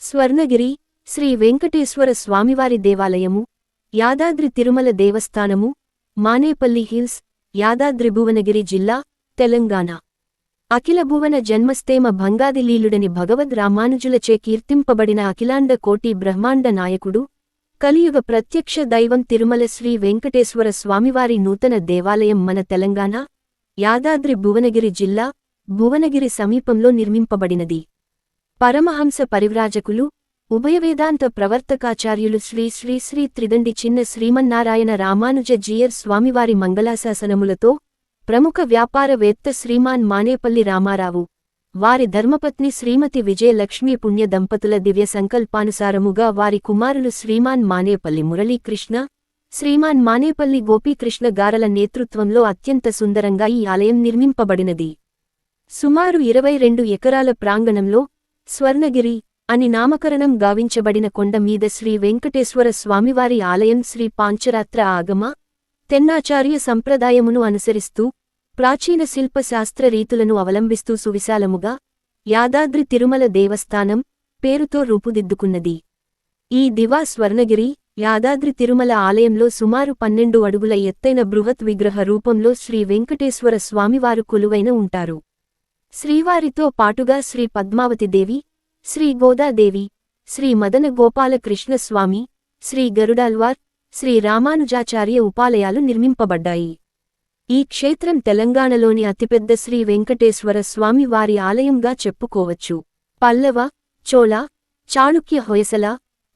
స్వర్ణగిరి శ్రీ వెంకటేశ్వర స్వామివారి దేవాలయము యాదాద్రి తిరుమల దేవస్థానము మానేపల్లి హిల్స్ యాదాద్రి భువనగిరి జిల్లా తెలంగాణ. అఖిల భువన జన్మస్థేమ భంగాదిలీలుడని భగవద్ రామానుజులచే కీర్తింపబడిన అఖిలాండ కోటి బ్రహ్మాండ నాయకుడు కలియుగ ప్రత్యక్ష దైవం తిరుమల శ్రీ వెంకటేశ్వర స్వామివారి నూతన దేవాలయం మన తెలంగాణ యాదాద్రి భువనగిరి జిల్లా భువనగిరి సమీపంలో నిర్మింపబడినది. పరమహంస పరివ్రాజకులు ఉభయవేదాంత ప్రవర్తకాచార్యులు శ్రీ శ్రీ శ్రీ త్రిదండి చిన్న శ్రీమన్నారాయణ రామానుజ జీయర్ స్వామివారి మంగళాశాసనములతో ప్రముఖ వ్యాపారవేత్త శ్రీమాన్ మానేపల్లి రామారావు వారి ధర్మపత్ని శ్రీమతి విజయలక్ష్మీ పుణ్య దంపతుల దివ్య సంకల్పానుసారముగా వారి కుమారులు శ్రీమాన్ మానేపల్లి మురళీకృష్ణ శ్రీమాన్ మానేపల్లి గోపీకృష్ణ గారల నేతృత్వంలో అత్యంత సుందరంగా ఈ ఆలయం నిర్మింపబడినది. సుమారు ఇరవై రెండు ఎకరాల ప్రాంగణంలో స్వర్ణగిరి అని నామకరణం గావించబడిన కొండ మీద శ్రీ వెంకటేశ్వర స్వామివారి ఆలయం శ్రీ పాంచరాత్ర ఆగమ తెన్నాచార్య సంప్రదాయమును అనుసరిస్తూ ప్రాచీన శిల్పశాస్త్ర రీతులను అవలంబిస్తూ సువిశాలముగా యాదాద్రి తిరుమల దేవస్థానం పేరుతో రూపుదిద్దుకున్నది. ఈ దివా స్వర్ణగిరి యాదాద్రి తిరుమల ఆలయంలో సుమారు పన్నెండు అడుగుల ఎత్తైన బృహత్ విగ్రహ రూపంలో శ్రీ వెంకటేశ్వర స్వామివారు కొలువైన ఉంటారు. శ్రీవారితో పాటుగా శ్రీ పద్మావతిదేవి శ్రీ గోదాదేవి శ్రీ మదన గోపాలకృష్ణస్వామి శ్రీ గరుడాల్వార్ శ్రీ రామానుజాచార్య ఉపాలయాలు నిర్మింపబడ్డాయి. ఈ క్షేత్రం తెలంగాణలోని అతిపెద్ద శ్రీ వెంకటేశ్వర స్వామి వారి ఆలయంగా చెప్పుకోవచ్చు. పల్లవ చోళ చాళుక్య హొయసల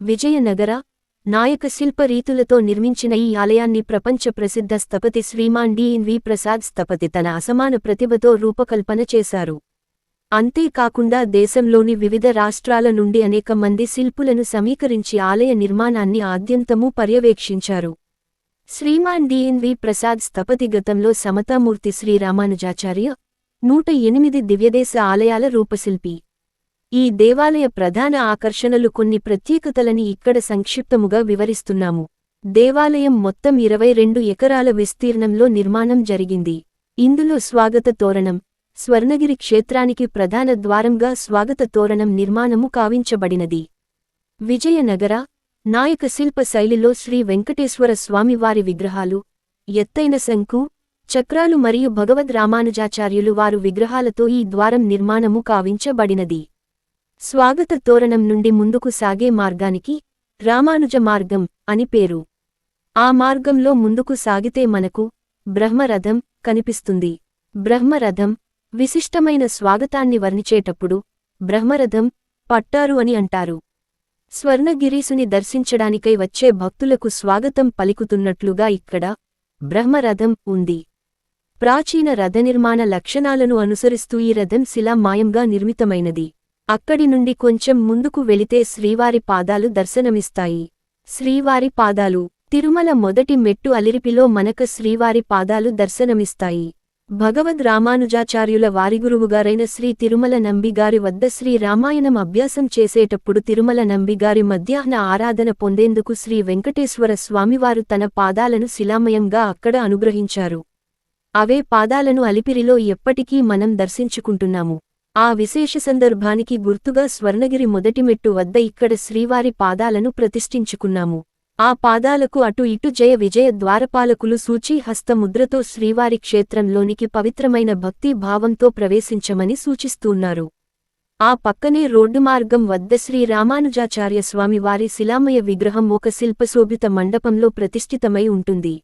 విజయనగర నాయక శిల్ప రీతులతో నిర్మించిన ఈ ఆలయాన్ని ప్రపంచ ప్రసిద్ధ స్థపతి శ్రీమాన్ డిఎన్ వి ప్రసాద్ స్థపతి తన అసమాన ప్రతిభతో రూపకల్పన చేశారు. అంతేకాకుండా దేశంలోని వివిధ రాష్ట్రాల నుండి అనేక మంది శిల్పులను సమీకరించి ఆలయ నిర్మాణాన్ని ఆద్యంతమూ పర్యవేక్షించారు. శ్రీమాన్ డిఎన్వి ప్రసాద్ స్థపతి గతంలో సమతామూర్తి శ్రీరామానుజాచార్య నూట ఎనిమిది దివ్యదేశ ఆలయాల రూపశిల్పి. ఈ దేవాలయ ప్రధాన ఆకర్షణలు కొన్ని ప్రత్యేకతలని ఇక్కడ సంక్షిప్తముగా వివరిస్తున్నాము. దేవాలయం మొత్తం ఇరవై రెండు ఎకరాల విస్తీర్ణంలో నిర్మాణం జరిగింది. ఇందులో స్వాగత తోరణం స్వర్ణగిరి క్షేత్రానికి ప్రధాన ద్వారంగా స్వాగత తోరణం నిర్మాణము కావించబడినది. విజయనగర నాయక శిల్ప శైలిలో శ్రీ వెంకటేశ్వర స్వామివారి విగ్రహాలు ఎత్తైన శంకు చక్రాలు మరియు భగవద్ రామానుజాచార్యులు వారు విగ్రహాలతో ఈ ద్వారం నిర్మాణము కావించబడినది. స్వాగత తోరణం నుండి ముందుకు సాగే మార్గానికి రామానుజ మార్గం అని పేరు. ఆ మార్గంలో ముందుకు సాగితే మనకు బ్రహ్మరథం కనిపిస్తుంది. బ్రహ్మరథం విశిష్టమైన స్వాగతాన్ని వర్ణిచేటప్పుడు బ్రహ్మరథం పట్టారు అని అంటారు. స్వర్ణగిరీసుని దర్శించడానికై వచ్చే భక్తులకు స్వాగతం పలికుతున్నట్లుగా ఇక్కడ బ్రహ్మరథం ఉంది. ప్రాచీన రథనిర్మాణ లక్షణాలను అనుసరిస్తూ ఈ రథం శిలామాయంగా నిర్మితమైనది. అక్కడి నుండి కొంచెం ముందుకు వెళితే శ్రీవారి పాదాలు దర్శనమిస్తాయి. శ్రీవారి పాదాలు తిరుమల మొదటి మెట్టు అలిరిపిలో మనక శ్రీవారి పాదాలు దర్శనమిస్తాయి. భగవద్ రామానుజాచార్యుల వారిగురువుగారైన శ్రీ తిరుమల నంబిగారి వద్ద శ్రీ రామాయణం అభ్యాసం చేసేటప్పుడు తిరుమల నంబిగారి మధ్యాహ్న ఆరాధన పొందేందుకు శ్రీ వెంకటేశ్వర స్వామివారు తన పాదాలను శిలామయంగా అక్కడ అనుగ్రహించారు. అవే పాదాలను అలిపిరిలో ఎప్పటికీ మనం దర్శించుకుంటున్నాము. ఆ విశేష సందర్భానికి గుర్తుగా స్వర్ణగిరి మొదటిమెట్టు వద్ద ఇక్కడ శ్రీవారి పాదాలను ప్రతిష్ఠించుకున్నాము. ఆ పాదాలకు అటు ఇటు జయ విజయ ద్వారపాలకులు సూచి హస్తముద్రతో శ్రీవారి క్షేత్రంలోనికి పవిత్రమైన భక్తి భావంతో ప్రవేశించమని సూచిస్తున్నారు. ఆ పక్కనే రోడ్డు మార్గం వద్ద శ్రీ రామానుజాచార్య స్వామి వారి శిలామయ విగ్రహం ఒక శిల్పశోభిత మండపంలో ప్రతిష్ఠితమై ఉంటుంది.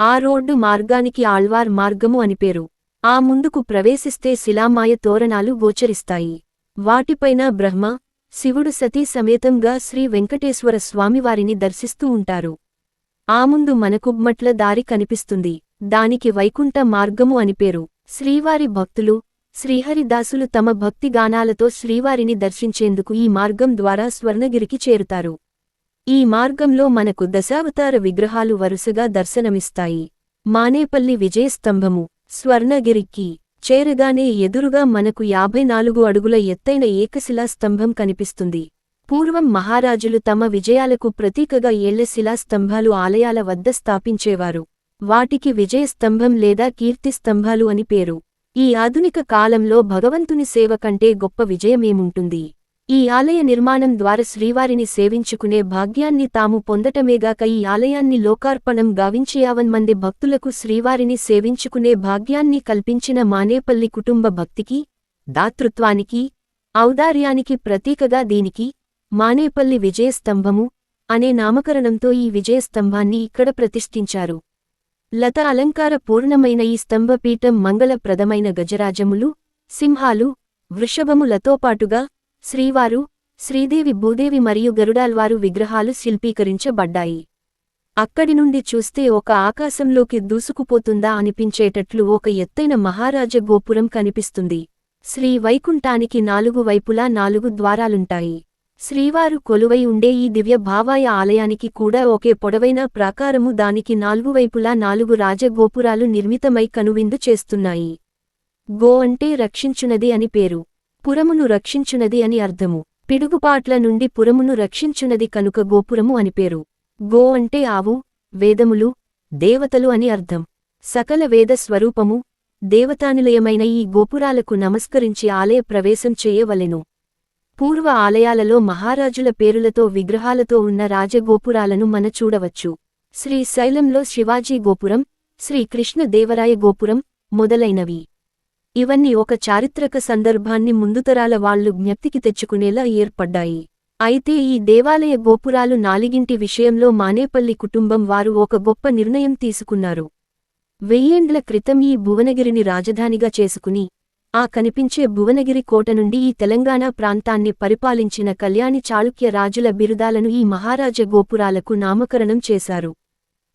ఆ రోడ్డు మార్గానికి ఆళ్వార్ మార్గము అని పేరు. ఆ ముందుకు ప్రవేశిస్తే శిలామాయ తోరణాలు గోచరిస్తాయి. వాటిపైన బ్రహ్మ శివుడు సతీ సమేతంగా శ్రీ వెంకటేశ్వర స్వామివారిని దర్శిస్తూ ఉంటారు. ఆ ముందు మనకుబ్మట్ల దారి కనిపిస్తుంది. దానికి వైకుంఠ మార్గము అని పేరు. శ్రీవారి భక్తులు శ్రీహరిదాసులు తమ భక్తి గానాలతో శ్రీవారిని దర్శించేందుకు ఈ మార్గం ద్వారా స్వర్ణగిరికి చేరుతారు. ఈ మార్గంలో మనకు దశావతార విగ్రహాలు వరుసగా దర్శనమిస్తాయి. మానేపల్లి విజయస్తంభము స్వర్ణగిరికి. చేరగానే ఎదురుగా మనకు యాభై నాలుగు అడుగుల ఎత్తైన ఏకశిలా స్తంభం కనిపిస్తుంది. పూర్వం మహారాజులు తమ విజయాలకు ప్రతీకగా ఏళ్ళ శిలాస్తంభాలు ఆలయాల వద్ద స్థాపించేవారు. వాటికి విజయస్తంభం లేదా కీర్తిస్తంభాలు అని పేరు. ఈ ఆధునిక కాలంలో భగవంతుని సేవ కంటే గొప్ప విజయమేముంటుంది? ఈ ఆలయ నిర్మాణం ద్వారా శ్రీవారిని సేవించుకునే భాగ్యాన్ని తాము పొందటమేగాక ఈ ఆలయాన్ని లోకార్పణం గావించేయావన్ మంది భక్తులకు శ్రీవారిని సేవించుకునే భాగ్యాన్ని కల్పించిన మానేపల్లి కుటుంబ భక్తికి దాతృత్వానికి ఔదార్యానికి ప్రతీకగా దీనికి మానేపల్లి విజయస్తంభము అనే నామకరణంతో ఈ విజయస్తంభాన్ని ఇక్కడ ప్రతిష్ఠించారు. లత అలంకార పూర్ణమైన ఈ స్తంభపీఠం మంగళప్రదమైన గజరాజములు సింహాలు వృషభములతో పాటుగా శ్రీవారు శ్రీదేవి భూదేవి మరియు గరుడాల్వారు విగ్రహాలు శిల్పీకరించబడ్డాయి. అక్కడి నుండి చూస్తే ఒక ఆకాశంలోకి దూసుకుపోతుందా అనిపించేటట్లు ఒక ఎత్తైన మహారాజ గోపురం కనిపిస్తుంది. శ్రీ వైకుంఠానికి నాలుగు వైపులా నాలుగు ద్వారాలుంటాయి. శ్రీవారు కొలువై ఉండే ఈ దివ్య భావాయ ఆలయానికి కూడా ఒకే పొడవైన ప్రాకారము దానికి నాలుగు వైపులా నాలుగు రాజగోపురాలు నిర్మితమై కనువిందు చేస్తున్నాయి. గో అంటే రక్షించునది అని పేరు. పురమును రక్షించునది అని అర్థము. పిడుగుపాట్ల నుండి పురమును రక్షించునది కనుక గోపురము అని పేరు. గో అంటే ఆవు వేదములు దేవతలు అని అర్థం. సకల వేద స్వరూపము దేవతానిలయమైన ఈ గోపురాలకు నమస్కరించి ఆలయ ప్రవేశం చేయవలెను. పూర్వ ఆలయాలలో మహారాజుల పేరులతో విగ్రహాలతో ఉన్న రాజగోపురాలను మన చూడవచ్చు. శ్రీశైలంలో శివాజీ గోపురం శ్రీ కృష్ణదేవరాయ గోపురం మొదలైనవి. ఇవన్నీ ఒక చారిత్రక సందర్భాన్ని ముందుతరాల వాళ్ళు జ్ఞప్తికి తెచ్చుకునేలా ఏర్పడ్డాయి. అయితే ఈ దేవాలయ గోపురాలు నాలిగింటి విషయంలో మానేపల్లి కుటుంబం వారు ఒక గొప్ప నిర్ణయం తీసుకున్నారు. వెయ్యేండ్ల క్రితం ఈ భువనగిరిని రాజధానిగా చేసుకుని ఆ కనిపించే భువనగిరి కోట నుండి ఈ తెలంగాణ ప్రాంతాన్ని పరిపాలించిన కళ్యాణి చాళుక్య రాజుల బిరుదాలను ఈ మహారాజ గోపురాలకు నామకరణం చేశారు.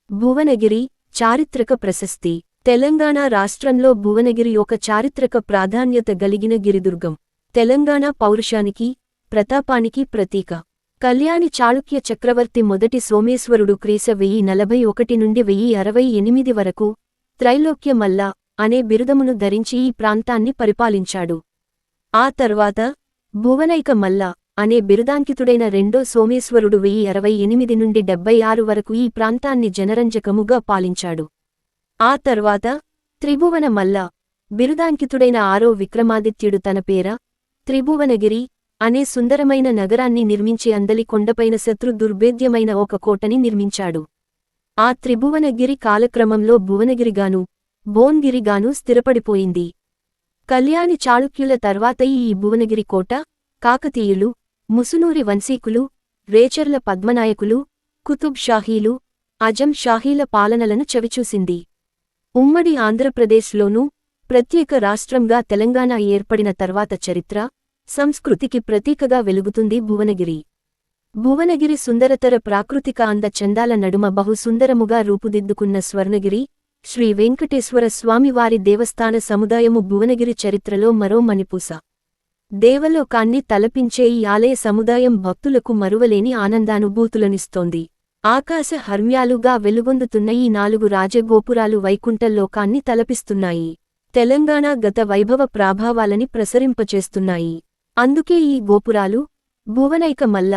భువనగిరి చారిత్రక ప్రశస్తి. తెలంగాణ రాష్ట్రంలో భువనగిరి ఒక చారిత్రక ప్రాధాన్యత గలిగిన గిరిదుర్గం. తెలంగాణ పౌరుషానికి ప్రతాపానికి ప్రతీక. కళ్యాణి చాళుక్య చక్రవర్తి మొదటి సోమేశ్వరుడు క్రీస వెయ్యి నలభై ఒకటి నుండి వెయ్యి అరవై ఎనిమిది వరకు త్రైలోక్య మల్ల అనే బిరుదమును ధరించి ఈ ప్రాంతాన్ని పరిపాలించాడు. ఆ తర్వాత భువనైక మల్ల అనే బిరుదాంకితుడైన రెండో సోమేశ్వరుడు వెయ్యి అరవై ఎనిమిది నుండి డెబ్బై ఆరు వరకు ఈ ప్రాంతాన్ని జనరంజకముగా పాలించాడు. ఆ తర్వాత త్రిభువన మల్ల బిరుదాంకితుడైన ఆరో విక్రమాదిత్యుడు తన పేర త్రిభువనగిరి అనే సుందరమైన నగరాన్ని నిర్మించి అందలి కొండపైన శత్రు దుర్భేద్యమైన ఒక కోటని నిర్మించాడు. ఆ త్రిభువనగిరి కాలక్రమంలో భువనగిరిగాను భోన్గిరిగాను స్థిరపడిపోయింది. కళ్యాణి చాళుక్యుల తర్వాత ఈ భువనగిరి కోట కాకతీయులు ముసునూరి వంశీకులు రేచర్ల పద్మనాయకులు కుతుబ్ షాహీలు అజం షాహీల పాలనలను చవిచూసింది. ఉమ్మడి ఆంధ్రప్రదేశ్లోనూ ప్రత్యేక రాష్ట్రంగా తెలంగాణ ఏర్పడిన తర్వాత చరిత్ర సంస్కృతికి ప్రతీకగా వెలుగుతుంది భువనగిరి. భువనగిరి సుందరతర ప్రాకృతిక అంద చందాల నడుమ బహు సుందరముగా రూపుదిద్దుకున్న స్వర్ణగిరి శ్రీ వెంకటేశ్వర స్వామివారి దేవస్థాన సముదాయము భువనగిరి చరిత్రలో మరో మణిపూస. దేవలోకాన్ని తలపించే ఈ ఆలయ సముదాయం భక్తులకు మరువలేని ఆనందానుభూతులనిస్తోంది. ఆకాశ హర్మ్యాలుగా వెలుగొందుతున్న ఈ నాలుగు రాజగోపురాలు వైకుంఠలోకాన్ని తలపిస్తున్నాయి. తెలంగాణ గత వైభవ ప్రాభావాలని ప్రసరింపచేస్తున్నాయి. అందుకే ఈ గోపురాలు భువనైక మల్ల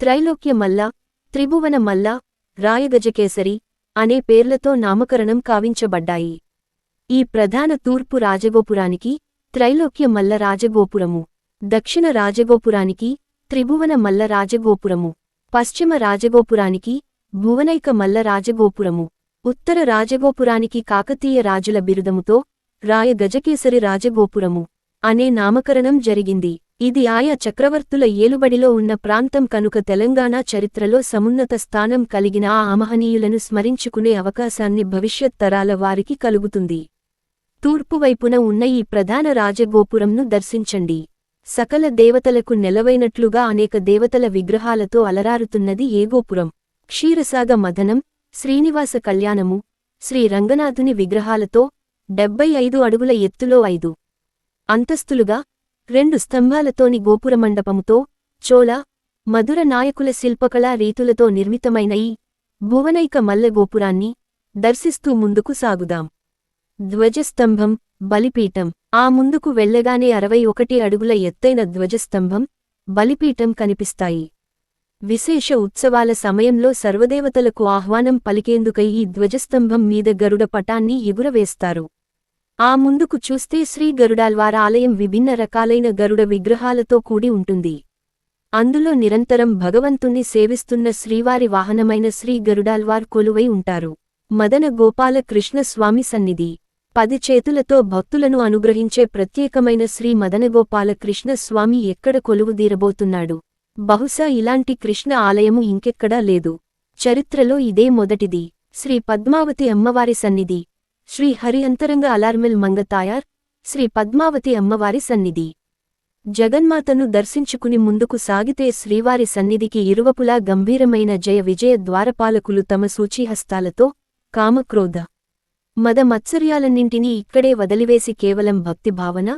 త్రైలోక్య మల్ల త్రిభువన మల్ల రాయగజకేసరి అనే పేర్లతో నామకరణం కావించబడ్డాయి. ఈ ప్రధాన తూర్పు రాజగోపురానికి త్రైలోక్య మల్ల రాజగోపురము దక్షిణ రాజగోపురానికి త్రిభువన మల్ల రాజగోపురము పశ్చిమ రాజగోపురానికి భువనైక మల్ల రాజగోపురము. ఉత్తర రాజగోపురానికి కాకతీయ రాజుల బిరుదముతో రాయ గజకేసరి రాజగోపురము అనే నామకరణం జరిగింది. ఇది ఆయా చక్రవర్తుల ఏలుబడిలో ఉన్న ప్రాంతం కనుక తెలంగాణ చరిత్రలో సమున్నత స్థానం కలిగిన ఆ అమహనీయులను స్మరించుకునే అవకాశాన్ని భవిష్యత్ తరాల వారికి కలుగుతుంది. తూర్పువైపున ఉన్న ఈ ప్రధాన రాజగోపురంను దర్శించండి. సకల దేవతలకు నెలవైనట్లుగా అనేక దేవతల విగ్రహాలతో అలరారుతున్నది ఏ గోపురం? క్షీరసాగ మదనం శ్రీనివాస కళ్యాణము శ్రీ రంగనాథుని విగ్రహాలతో డెబ్బై ఐదు అడుగుల ఎత్తులో ఐదు. అంతస్తులుగా రెండు స్తంభాలతోని గోపురమండపముతో చోళ మధుర నాయకుల శిల్పకళా రీతులతో నిర్మితమైన ఈ భువనైక మల్ల గోపురాన్ని దర్శిస్తూ ముందుకు సాగుదాం. ధ్వజస్తంభం బలిపీఠం. ఆ ముందుకు వెళ్ళగానే అరవై ఒకటి అడుగుల ఎత్తైన ధ్వజస్తంభం బలిపీఠం కనిపిస్తాయి. విశేష ఉత్సవాల సమయంలో సర్వదేవతలకు ఆహ్వానం పలికేందుకై ఈ ధ్వజస్తంభం మీద గరుడ పటాన్ని ఎగురవేస్తారు. ఆ ముందుకు చూస్తే శ్రీ గరుడాల్వార ఆలయం విభిన్న రకాలైన గరుడ విగ్రహాలతో కూడి ఉంటుంది. అందులో నిరంతరం భగవంతుణ్ణి సేవిస్తున్న శ్రీవారి వాహనమైన శ్రీ గరుడాల్వార్ కొలువై ఉంటారు. మదన గోపాల సన్నిధి. పది చేతులతో భక్తులను అనుగ్రహించే ప్రత్యేకమైన శ్రీ మదనగోపాల కృష్ణస్వామి ఎక్కడ కొలువుదీరబోతున్నాడు బహుశా ఇలాంటి కృష్ణ ఆలయము ఇంకెక్కడా లేదు. చరిత్రలో ఇదే మొదటిది. శ్రీ పద్మావతి అమ్మవారి సన్నిధి. శ్రీ హరి అంతరంగ అలార్మిల్ మంగతాయార్ శ్రీ పద్మావతి అమ్మవారి సన్నిధి. జగన్మాతను దర్శించుకుని ముందుకు సాగితే శ్రీవారి సన్నిధికి ఇరువపులా గంభీరమైన జయ విజయ ద్వారపాలకులు తమ సూచీహస్తాలతో కామక్రోధ మద మత్సర్యాలన్నింటినీ ఇక్కడే వదిలివేసి కేవలం భక్తిభావన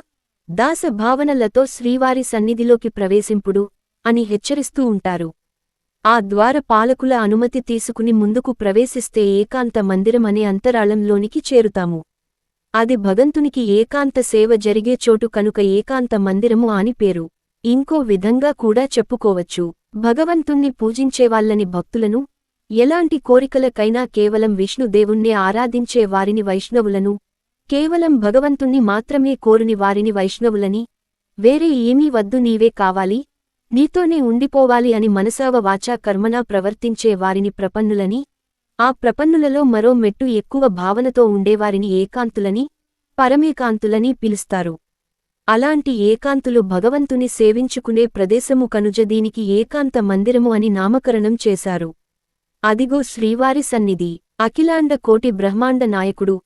దాస భావనలతో శ్రీవారి సన్నిధిలోకి ప్రవేశింపుడు అని హెచ్చరిస్తూ ఉంటారు. ఆ ద్వార పాలకుల అనుమతి తీసుకుని ముందుకు ప్రవేశిస్తే ఏకాంత మందిరం అనే అంతరాళంలోనికి చేరుతాము. అది భగంతునికి ఏకాంత సేవ జరిగే చోటు కనుక ఏకాంత మందిరము అని పేరు. ఇంకో విధంగా కూడా చెప్పుకోవచ్చు. భగవంతుణ్ణి పూజించేవాళ్ళని భక్తులను ఎలాంటి కోరికలకైనా కేవలం విష్ణుదేవుణ్ణే ఆరాధించే వారిని వైష్ణవులను కేవలం భగవంతుణ్ణి మాత్రమే కోరుని వారిని వైష్ణవులని వేరే ఏమీ వద్దు నీవే కావాలి నీతోనే ఉండిపోవాలి అని మనసావ వాచా కర్మనా ప్రవర్తించే వారిని ప్రపన్నులని ఆ ప్రపన్నులలో మరో మెట్టు ఎక్కువ భావనతో ఉండేవారిని ఏకాంతులని పరమేకాంతులని పిలుస్తారు. అలాంటి ఏకాంతులు భగవంతుని సేవించుకునే ప్రదేశము కనుజ దీనికి ఏకాంత మందిరము అని నామకరణం చేశారు. అదిగో శ్రీవారి సన్నిధి. అఖిలాండ కోటి బ్రహ్మాండ నాయకుడు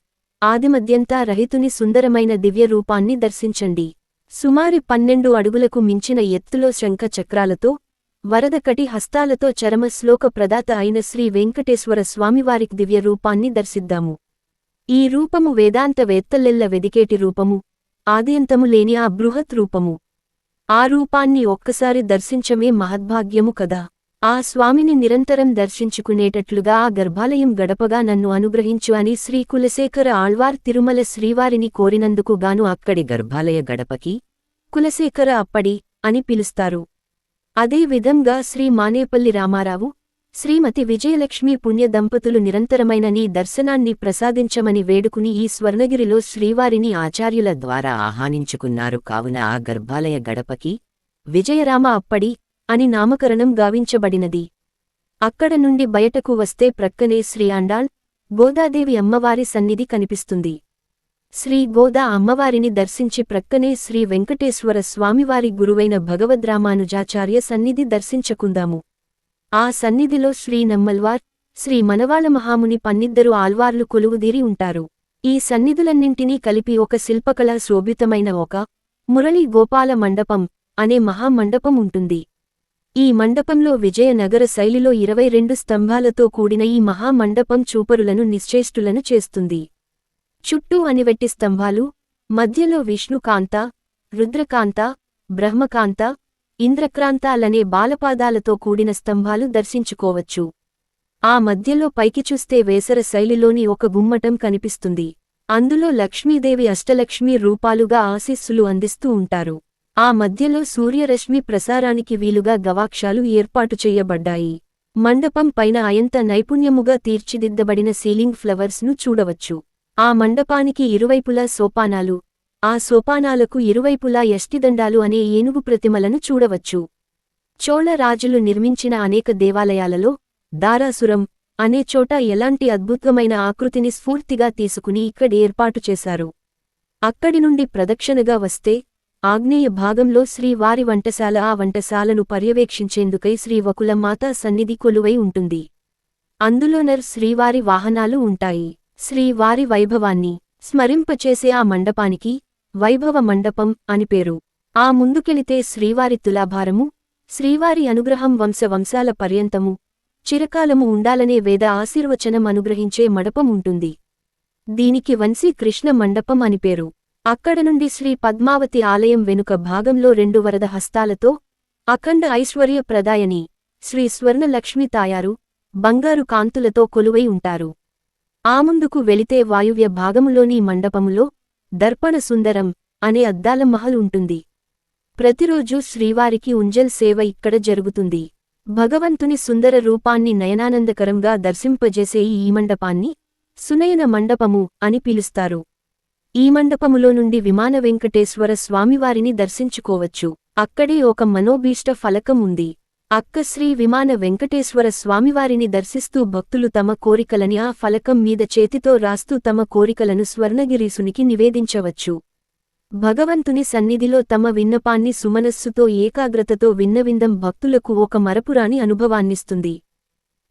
ఆదిమద్యంతా రహితుని సుందరమైన దివ్య రూపాన్ని దర్శించండి. సుమారి పన్నెండు అడుగులకు మించిన ఎత్తులో శంఖ చక్రాలతో వరదకటి హస్తాలతో చరమ శ్లోక ప్రదాత అయిన శ్రీ వెంకటేశ్వర స్వామివారికి దివ్య రూపాన్ని దర్శిద్దాము. ఈ రూపము వేదాంత వేత్తలెల్ల వెదికేటి రూపము ఆద్యంతము లేని ఆ బృహత్ రూపము. ఆ రూపాన్ని ఒక్కసారి దర్శించమే మహద్భాగ్యము కదా. ఆ స్వామిని నిరంతరం దర్శించుకునేటట్లుగా ఆ గర్భాలయం గడపగా నన్ను అనుగ్రహించు అని శ్రీ కులశేఖర ఆళ్వార్ తిరుమల శ్రీవారిని కోరినందుకు గాను అక్కడి గర్భాలయ గడపకి కులశేఖర అప్పడి అని పిలుస్తారు. అదే విధంగా శ్రీ మానేపల్లి రామారావు శ్రీమతి విజయలక్ష్మి పుణ్య దంపతులు నిరంతరమైన నీ దర్శనాన్ని ప్రసాదించమని వేడుకుని ఈ స్వర్ణగిరిలో శ్రీవారిని ఆచార్యుల ద్వారా ఆహ్వానించుకున్నారు. కావున ఆ గర్భాలయ గడపకి విజయరామ అప్పడి అని నామకరణం గావించబడినది. అక్కడ నుండి బయటకు వస్తే ప్రక్కనే శ్రీ అండాల్ గోదాదేవి అమ్మవారి సన్నిధి కనిపిస్తుంది. శ్రీ గోదా అమ్మవారిని దర్శించి ప్రక్కనే శ్రీ వెంకటేశ్వర స్వామివారి గురువైన భగవద్రామానుజాచార్య సన్నిధి దర్శించకుందాము. ఆ సన్నిధిలో శ్రీ నమ్మల్వార్ శ్రీ మనవాళ మహాముని పన్నిద్దరు ఆల్వార్లు కొలువుదీరి ఉంటారు. ఈ సన్నిధులన్నింటినీ కలిపి ఒక శిల్పకళా శోభితమైన ఒక మురళీ గోపాల మండపం అనే మహామండపం ఉంటుంది. ఈ మండపంలో విజయనగర శైలిలో ఇరవై రెండు స్తంభాలతో కూడిన ఈ మహామండపం చూపరులను నిశ్చేష్టులను చేస్తుంది. చుట్టూ అనివెట్టి స్తంభాలు మధ్యలో విష్ణుకాంత రుద్రకాంత బ్రహ్మకాంత ఇంద్రక్రాంతాలనే బాలపాదాలతో కూడిన స్తంభాలు దర్శించుకోవచ్చు. ఆ మధ్యలో పైకి చూస్తే వేసర శైలిలోని ఒక గుమ్మటం కనిపిస్తుంది. అందులో లక్ష్మీదేవి అష్టలక్ష్మీ రూపాలుగా ఆశీస్సులు అందిస్తూ ఉంటారు. ఆ మధ్యలో సూర్యరశ్మి ప్రసారానికి వీలుగా గవాక్షాలు ఏర్పాటు చెయ్యబడ్డాయి మండపం పైన అయంత నైపుణ్యముగా తీర్చిదిద్దబడిన సీలింగ్ ఫ్లవర్స్ను చూడవచ్చు. ఆ మండపానికి ఇరువైపులా సోపానాలు ఆ సోపానాలకు ఇరువైపులా యష్టిదండాలు అనే ఏనుగు ప్రతిమలను చూడవచ్చు. చోళ రాజులు నిర్మించిన అనేక దేవాలయాలలో దారాసురం అనే చోట ఎలాంటి అద్భుతమైన ఆకృతిని స్ఫూర్తిగా తీసుకుని ఇక్కడ ఏర్పాటు చేశారు. అక్కడి నుండి ప్రదక్షిణగా వస్తే ఆగ్నేయ భాగంలో శ్రీవారి వంటశాల ఆ వంటశాలను పర్యవేక్షించేందుకై శ్రీ వకులమాత సన్నిధి కొలువై ఉంటుంది. అందులోనర్ శ్రీవారి వాహనాలు ఉంటాయి. శ్రీవారి వైభవాన్ని స్మరింపచేసే ఆ మండపానికి వైభవ మండపం అని పేరు. ఆ ముందుకెళితే శ్రీవారి తులాభారము శ్రీవారి అనుగ్రహం వంశ వంశాల పర్యంతము చిరకాలము ఉండాలనే వేద ఆశీర్వచనం అనుగ్రహించే మడపం ఉంటుంది. దీనికి వంశీ కృష్ణ మండపం అని పేరు. అక్కడ నుండి శ్రీ పద్మావతి ఆలయం వెనుక భాగంలో రెండు వరద హస్తాలతో అఖండ ఐశ్వర్య ప్రదాయని శ్రీ స్వర్ణలక్ష్మి తాయారు బంగారు కాంతులతో కొలువై ఉంటారు. ఆ ముందుకు వెళితే వాయువ్య భాగములోని మండపములో దర్పణ సుందరం అనే అద్దాల మహల్ ఉంటుంది. ప్రతిరోజూ శ్రీవారికి ఉంజల్ సేవ ఇక్కడ జరుగుతుంది. భగవంతుని సుందర రూపాన్ని నయనానందకరంగా దర్శింపజేసే ఈ మండపాన్ని సునయన మండపము అని పిలుస్తారు. ఈ మండపములో నుండి విమాన వెంకటేశ్వర స్వామివారిని దర్శించుకోవచ్చు. అక్కడే ఒక మనోభీష్ట ఫలకం ఉంది. అక్క శ్రీ విమాన వెంకటేశ్వర స్వామివారిని దర్శిస్తూ భక్తులు తమ కోరికలని ఆ ఫలకం మీద చేతితో రాస్తూ తమ కోరికలను స్వర్ణగిరీసునికి నివేదించవచ్చు. భగవంతుని సన్నిధిలో తమ విన్నపాన్ని సుమనస్సుతో ఏకాగ్రతతో విన్నవిందం భక్తులకు ఒక మరపురాని అనుభవాన్నిస్తుంది.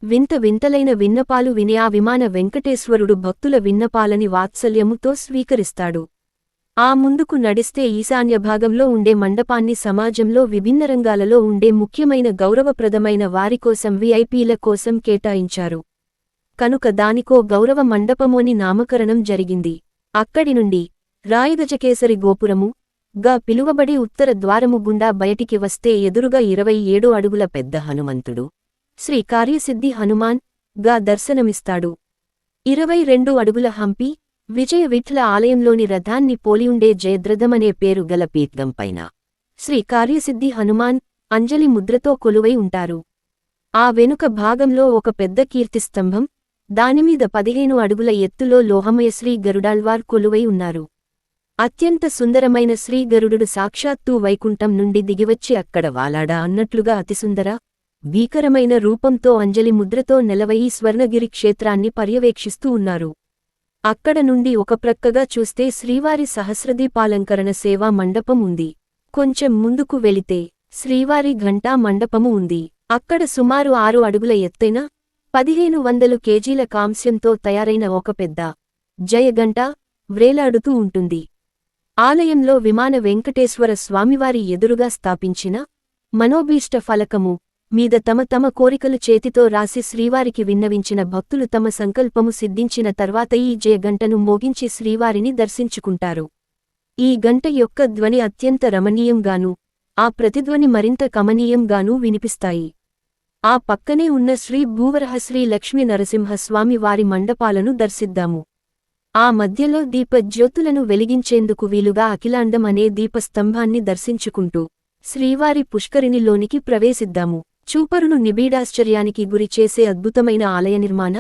వింత వింతలైన విన్నపాలు విని ఆ విమాన వెంకటేశ్వరుడు భక్తుల విన్నపాలని వాత్సల్యముతో స్వీకరిస్తాడు. ఆ ముందుకు నడిస్తే ఈశాన్య భాగంలో ఉండే మండపాన్ని సమాజంలో విభిన్న రంగాలలో ఉండే ముఖ్యమైన గౌరవప్రదమైన వారికోసం విఐపీల కోసం కేటాయించారు. కనుక దానికో గౌరవ మండపమోని నామకరణం జరిగింది. అక్కడి నుండి రాయగజకేసరి గోపురము గా పిలువబడి ఉత్తర ద్వారము గుండా బయటికి వస్తే ఎదురుగా ఇరవై ఏడు అడుగుల పెద్ద హనుమంతుడు. శ్రీ కార్యసిద్ధి హనుమాన్గా దర్శనమిస్తాడు. ఇరవై రెండు అడుగుల హంపి విజయ విఠల ఆలయంలోని రథాన్ని పోలియుండే జయద్రథమనే పేరు గల పీఠంపైన శ్రీ కార్యసిద్ధి హనుమాన్ అంజలి ముద్రతో కొలువై ఉంటారు. ఆ వెనుక భాగంలో ఒక పెద్ద కీర్తిస్తంభం దానిమీద పదిహేను అడుగుల ఎత్తులో లోహమయ శ్రీ గరుడాళ్వార్ కొలువై ఉన్నారు. అత్యంత సుందరమైన శ్రీ గరుడు సాక్షాత్తూ వైకుంఠం నుండి దిగివచ్చి అక్కడ వాలాడా అన్నట్లుగా అతిసుందర భీకరమైన రూపంతో అంజలి ముద్రతో నెలవయి స్వర్ణగిరి క్షేత్రాన్ని పర్యవేక్షిస్తూ ఉన్నారు. అక్కడ నుండి ఒక ప్రక్కగా చూస్తే శ్రీవారి సహస్రదీపాలంకరణ సేవా మండపం ఉంది. కొంచెం ముందుకు వెళితే శ్రీవారి ఘంటా మండపము ఉంది. అక్కడ సుమారు ఆరు అడుగుల ఎత్తైన పదిహేను వందలు కేజీల కాంస్యంతో తయారైన ఒక పెద్ద జయగంట వ్రేలాడుతూ ఉంటుంది. ఆలయంలో విమాన వెంకటేశ్వర స్వామివారి ఎదురుగా స్థాపించిన మనోభీష్ట ఫలకము మీద తమ తమ కోరికలు చేతితో రాసి శ్రీవారికి విన్నవించిన భక్తులు తమ సంకల్పము సిద్ధించిన తర్వాత ఈ జయగంటను మోగించి శ్రీవారిని దర్శించుకుంటారు. ఈ గంట యొక్క ధ్వని అత్యంత రమణీయంగానూ ఆ ప్రతిధ్వని మరింత కమనీయంగానూ వినిపిస్తాయి. ఆ పక్కనే ఉన్న శ్రీ భూవరహ శ్రీ లక్ష్మీ నరసింహస్వామి వారి మండపాలను దర్శిద్దాము. ఆ మధ్యలో దీపజ్యోతులను వెలిగించేందుకు వీలుగా అఖిలాండం అనే దీపస్తంభాన్ని దర్శించుకుంటూ శ్రీవారి పుష్కరిణిలోనికి ప్రవేశిద్దాము. చూపరును నిబీడాశ్చర్యానికి గురిచేసే అద్భుతమైన ఆలయ నిర్మాణ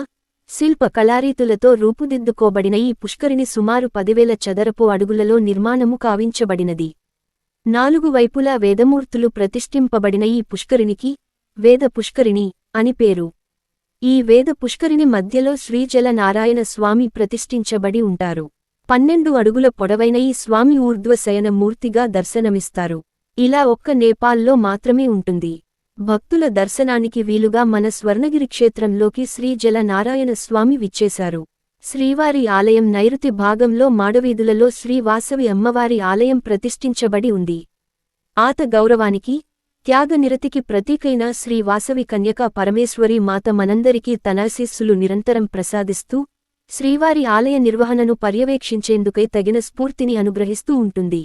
శిల్ప కళారీతులతో రూపుదిద్దుకోబడిన ఈ పుష్కరిణి సుమారు పదివేల చదరపు అడుగులలో నిర్మాణము కావించబడినది. నాలుగు వైపులా వేదమూర్తులు ప్రతిష్ఠింపబడిన ఈ పుష్కరిణికి వేద పుష్కరిణి అని పేరు. ఈ వేద పుష్కరిణి మధ్యలో శ్రీజల నారాయణ స్వామి ప్రతిష్ఠించబడి ఉంటారు. పన్నెండు అడుగుల పొడవైన ఈ స్వామి ఊర్ధ్వశయన మూర్తిగా దర్శనమిస్తారు. ఇలా ఒక్క నేపాల్లో మాత్రమే ఉంటుంది. భక్తుల దర్శనానికి వీలుగా మన స్వర్ణగిరి క్షేత్రంలోకి శ్రీజల నారాయణ స్వామి విచ్చేశారు. శ్రీవారి ఆలయం నైరుతి భాగంలో మాడవీధులలో శ్రీ వాసవి అమ్మవారి ఆలయం ప్రతిష్ఠించబడి ఉంది. ఆత గౌరవానికి త్యాగనిరతికి ప్రతీకైన శ్రీ వాసవి కన్యకా పరమేశ్వరి మాత మనందరికీ తనాశీస్సులు నిరంతరం ప్రసాదిస్తూ శ్రీవారి ఆలయ నిర్వహణను పర్యవేక్షించేందుకై తగిన స్ఫూర్తిని అనుగ్రహిస్తూ ఉంటుంది.